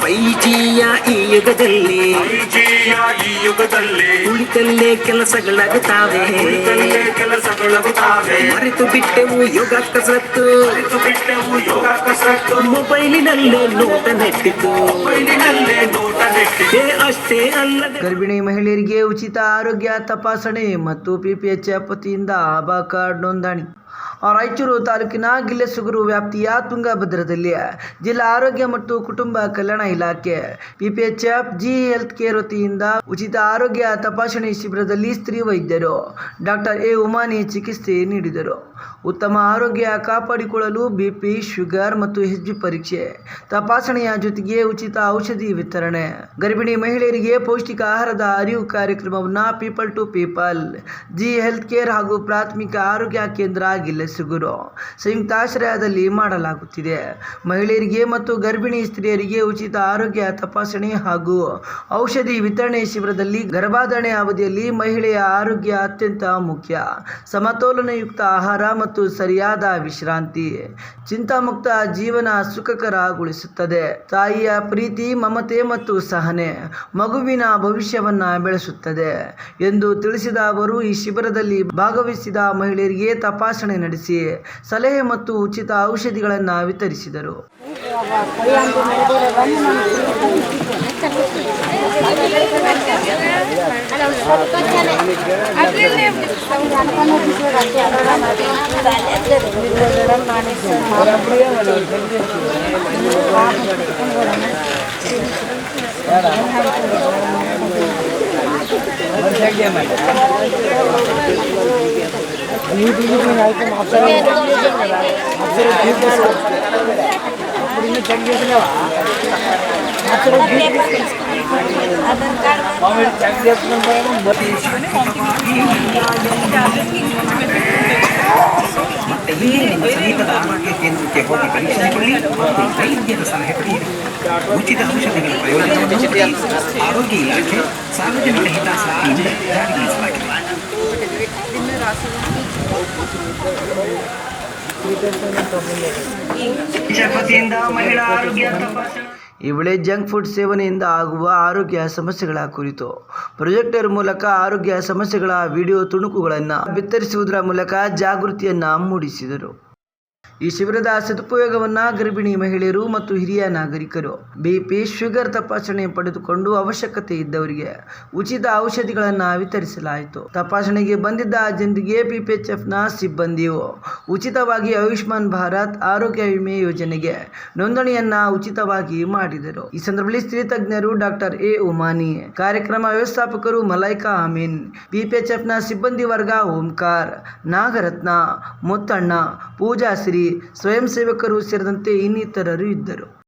ಫೈಜಿಯ ಈ ಯುಗದಲ್ಲಿ ಜೀಯ ಈ ಯುಗದಲ್ಲಿ ಕುಳಿತಲ್ಲೇ ಕೆಲಸಗಳಾಗುತ್ತಾವೆ ಕುಳಿತಲ್ಲೇ ಕೆಲಸಗಳಾಗುತ್ತಾವೆ ಮರೆತು ಬಿಟ್ಟೆವು ಯೋಗ ಕಸರತ್ತು ಅರಿತು ಬಿಟ್ಟೆವು ಯೋಗ ಕಸರತ್ತು ಮೊಬೈಲಿನಲ್ಲೇ ನೋಟ ನೆಟ್ಟಿತು ಮೊಬೈಲಿನಲ್ಲೇ ನೋಟ ಗರ್ಭಿಣಿ ಮಹಿಳೆಯರಿಗೆ ಉಚಿತ ಆರೋಗ್ಯ ತಪಾಸಣೆ ಮತ್ತು ಪಿಪಿಎಚ್ ವತಿಯಿಂದ ಆಭಾ ಕಾರ್ಡ್ ನೋಂದಣಿ. ರಾಯಚೂರು ತಾಲೂಕಿನ ಗಿಲ್ಲೆಸುಗೂರು ವ್ಯಾಪ್ತಿಯ ತುಂಗಭದ್ರದಲ್ಲಿ ಜಿಲ್ಲಾ ಆರೋಗ್ಯ ಮತ್ತು ಕುಟುಂಬ ಕಲ್ಯಾಣ ಇಲಾಖೆ ಪಿಪಿಎಚ್ಎಫ್ ಜಿ ಹೆಲ್ತ್ ಕೇರ್ ವತಿಯಿಂದ ಉಚಿತ ಆರೋಗ್ಯ ತಪಾಸಣೆ ಶಿಬಿರದಲ್ಲಿ ಸ್ತ್ರೀ ವೈದ್ಯರು, ಡಾಕ್ಟರ್ ಎ ಉಮಾನಿ ಚಿಕಿತ್ಸೆ ನೀಡಿದರು. ಉತ್ತಮ ಆರೋಗ್ಯ ಕಾಪಾಡಿಕೊಳ್ಳಲು ಬಿಪಿ, ಶುಗರ್ ಮತ್ತು ಬಿ ಪರೀಕ್ಷೆ, ತಪಾಸಣೆಯ ಜೊತೆಗೆ ಉಚಿತ ಔಷಧಿ ವಿತರಣೆ. ಗರ್ಭಿಣಿ ಮಹಿಳೆಯರಿಗೆ ಪೌಷ್ಟಿಕ ಆಹಾರದ ಅರಿವು ಕಾರ್ಯಕ್ರಮವನ್ನು people to people, G health care ಹಾಗೂ ಪ್ರಾಥಮಿಕ ಆರೋಗ್ಯ ಕೇಂದ್ರ ಗಿಲ್ಲೆಸುಗುರು ಸಂಯುಕ್ತಾಶ್ರಯದಲ್ಲಿ ಮಾಡಲಾಗುತ್ತಿದೆ. ಮಹಿಳೆಯರಿಗೆ ಮತ್ತು ಗರ್ಭಿಣಿ ಸ್ತ್ರೀಯರಿಗೆ ಉಚಿತ ಆರೋಗ್ಯ ತಪಾಸಣೆ ಹಾಗೂ ಔಷಧಿ ವಿತರಣೆ ಶಿಬಿರದಲ್ಲಿ ಗರ್ಭಾಧಾರಣೆ ಅವಧಿಯಲ್ಲಿ ಮಹಿಳೆಯ ಆರೋಗ್ಯ ಅತ್ಯಂತ ಮುಖ್ಯ. ಸಮತೋಲನಯುಕ್ತ ಆಹಾರ ಮತ್ತು ಸರಿಯಾದ ವಿಶ್ರಾಂತಿ ಚಿಂತಾಮುಕ್ತ ಜೀವನ ಸುಖಕರಗೊಳಿಸುತ್ತದೆ. ತಾಯಿಯ ಪ್ರೀತಿ, ಮಮತೆ ಮತ್ತು ಸಹನೆ ಮಗುವಿನ ಭವಿಷ್ಯವನ್ನ ಬೆಳೆಸುತ್ತದೆ ಎಂದು ತಿಳಿಸಿದ ಅವರು, ಈ ಶಿಬಿರದಲ್ಲಿ ಭಾಗವಹಿಸಿದ ಮಹಿಳೆಯರಿಗೆ ತಪಾಸಣೆ ನಡೆಸಿ ಸಲಹೆ ಮತ್ತು ಉಚಿತ ಔಷಧಿಗಳನ್ನು ವಿತರಿಸಿದರು. ఈ డివిజన్ అయితే అబ్జర్వ్ అబ్జర్వ్ అప్పుడు ఇన్ని చెక్ చేసినావా చెక్ చేస్తున్నాం ಮತ್ತೆ ಇಲ್ಲಿ ನಿಮ್ಮ ಸಮೀಪದ ಆರೋಗ್ಯ ಕೇಂದ್ರಕ್ಕೆ ಹೋಗಿ ಪರೀಕ್ಷಿಸಿಕೊಳ್ಳಿ ಮತ್ತು ವೈದ್ಯರ ಸಲಹೆ ಪಡೆಯಿರಿ. ಉಚಿತ ಔಷಧಿಗಳ ಪ್ರಯೋಜನವನ್ನು ನೋಡಿ. ಆರೋಗ್ಯ ಇಲಾಖೆ ಸಾರ್ವಜನಿಕ ಹಿತಾಸಕ್ತಿಯಿಂದ ಜಾರಿಗೊಳಿಸಲಾಗಿದೆ ವತಿಯಿಂದ ಮಹಿಳಾ ಆರೋಗ್ಯ ತಪಾಸಣಾ. ಈ ವೇಳೆ ಜಂಕ್ ಫುಡ್ ಸೇವನೆಯಿಂದ ಆಗುವ ಆರೋಗ್ಯ ಸಮಸ್ಯೆಗಳ ಕುರಿತು. ಪ್ರೊಜೆಕ್ಟರ್ ಮೂಲಕ ಆರೋಗ್ಯ ಸಮಸ್ಯೆಗಳ ವಿಡಿಯೋ ತುಣುಕುಗಳನ್ನು ಬಿತ್ತರಿಸುವುದರ ಮೂಲಕ ಜಾಗೃತಿಯನ್ನು ಮೂಡಿಸಿದರು. ಈ ಶಿಬಿರದ ಸದುಪಯೋಗವನ್ನು ಗರ್ಭಿಣಿ ಮಹಿಳೆಯರು ಮತ್ತು ಹಿರಿಯ ನಾಗರಿಕರು, ಬಿಪಿ, ಶುಗರ್ ತಪಾಸಣೆ ಪಡೆದುಕೊಂಡು ಅವಶ್ಯಕತೆ ಇದ್ದವರಿಗೆ ಉಚಿತ ಔಷಧಿಗಳನ್ನು ವಿತರಿಸಲಾಯಿತು. ತಪಾಸಣೆಗೆ ಬಂದಿದ್ದ ಜನರಿಗೆ ಪಿಪಿಎಚ್ಎಫ್ನ ಸಿಬ್ಬಂದಿಯು ಉಚಿತವಾಗಿ ಆಯುಷ್ಮಾನ್ ಭಾರತ್ ಆರೋಗ್ಯ ವಿಮೆ ಯೋಜನೆಗೆ ನೋಂದಣಿಯನ್ನ ಉಚಿತವಾಗಿ ಮಾಡಿದರು. ಈ ಸಂದರ್ಭದಲ್ಲಿ ಸ್ತ್ರೀ ತಜ್ಞರು ಡಾಕ್ಟರ್ ಎ. ಉಮಾನಿ, ಕಾರ್ಯಕ್ರಮ ವ್ಯವಸ್ಥಾಪಕರು ಮಲೈಕಾ ಅಮೀನ್ ಪಿಪಿಎಚ್ಎಫ್ನ ಸಿಬ್ಬಂದಿ ವರ್ಗ ಓಂಕಾರ್, ನಾಗರತ್ನ, ಮುತ್ತಣ್ಣ ಪೂಜಾಶ್ರೀ ಸ್ವಯಂ ಸೇವಕರು ಸೇರಿದಂತೆ ಇನ್ನಿತರರು ಇದ್ದರು.